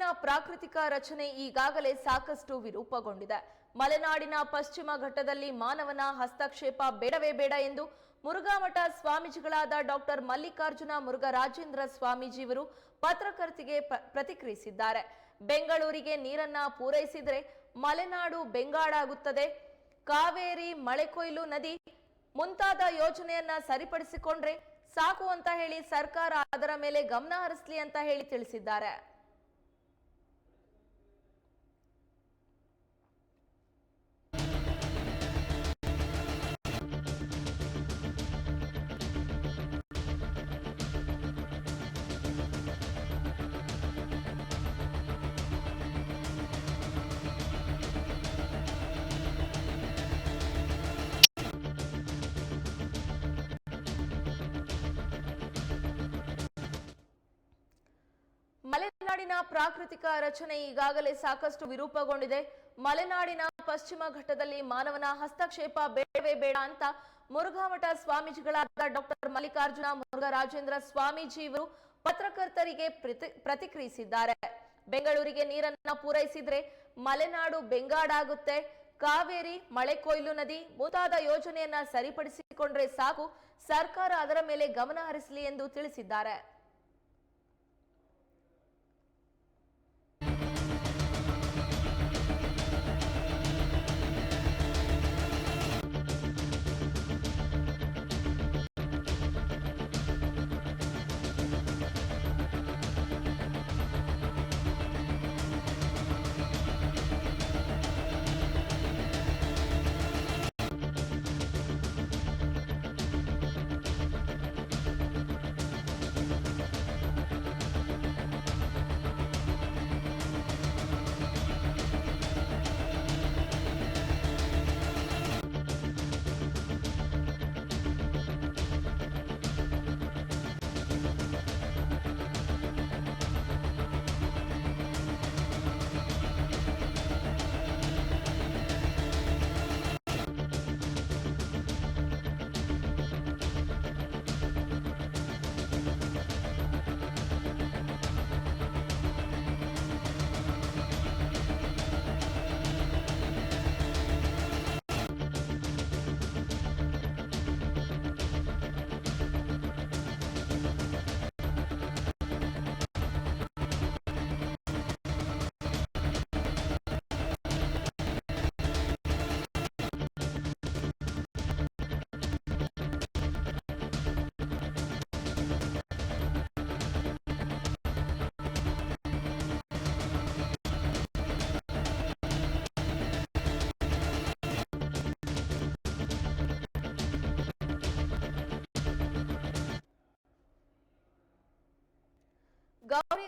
ಮಲೆನಾಡಿನ ಪ್ರಾಕೃತಿಕ ರಚನೆ ಈಗಾಗಲೇ ಸಾಕಷ್ಟು ವಿರೂಪಗೊಂಡಿದೆ. ಮಲೆನಾಡಿನ ಪಶ್ಚಿಮ ಘಟ್ಟದಲ್ಲಿ ಮಾನವನ ಹಸ್ತಕ್ಷೇಪ ಬೇಡವೇ ಬೇಡ ಎಂದು ಮುರುಘಾಮಠ ಸ್ವಾಮೀಜಿಗಳಾದ ಡಾಕ್ಟರ್ ಮಲ್ಲಿಕಾರ್ಜುನ ಮುರುಘರಾಜೇಂದ್ರ ಸ್ವಾಮೀಜಿಯವರು ಪತ್ರಕರ್ತಿಗೆ ಪ್ರತಿಕ್ರಿಯಿಸಿದ್ದಾರೆ. ಬೆಂಗಳೂರಿಗೆ ನೀರನ್ನ ಪೂರೈಸಿದ್ರೆ ಮಲೆನಾಡು ಬೆಂಗಾಡಾಗುತ್ತದೆ ಕಾವೇರಿ ಮಳೆಕೊಯ್ಲು ನದಿ ಮುಂತಾದ ಯೋಜನೆಯನ್ನ ಸರಿಪಡಿಸಿಕೊಂಡ್ರೆ ಸಾಕು ಅಂತ ಹೇಳಿ ಸರ್ಕಾರ ಅದರ ಮೇಲೆ ಗಮನ ಹರಿಸಲಿ ಅಂತ ಹೇಳಿ ತಿಳಿಸಿದ್ದಾರೆ. ಮಲೆನಾಡಿನ ಪ್ರಾಕೃತಿಕ ರಚನೆ ಈಗಾಗಲೇ ಸಾಕಷ್ಟು ವಿರೂಪಗೊಂಡಿದೆ. ಮಲೆನಾಡಿನ ಪಶ್ಚಿಮ ಘಟ್ಟದಲ್ಲಿ ಮಾನವನ ಹಸ್ತಕ್ಷೇಪ ಬೇಡವೇ ಬೇಡ ಅಂತ ಮುರುಘಾಮಠ ಸ್ವಾಮೀಜಿಗಳಾದ ಡಾಕ್ಟರ್ ಮಲ್ಲಿಕಾರ್ಜುನ ಮುರುಘರಾಜೇಂದ್ರ ಸ್ವಾಮೀಜಿ ಇವರು ಪತ್ರಕರ್ತರಿಗೆ ಪ್ರತಿ- ಪ್ರತಿಕ್ರಿಯಿಸಿದ್ದಾರೆ. ಬೆಂಗಳೂರಿಗೆ ನೀರನ್ನ ಪೂರೈಸಿದ್ರೆ ಮಲೆನಾಡು ಬೆಂಗಾಡಾಗುತ್ತೆ ಕಾವೇರಿ ಮಳೆ ಕೊಯ್ಲು ನದಿ ಮುಂತಾದ ಯೋಜನೆಯನ್ನ ಸರಿಪಡಿಸಿಕೊಂಡ್ರೆ ಸಾಕು. ಸರ್ಕಾರ ಅದರ ಮೇಲೆ ಗಮನ ಹರಿಸಲಿ ಎಂದು ತಿಳಿಸಿದ್ದಾರೆ. ಗೌರಿ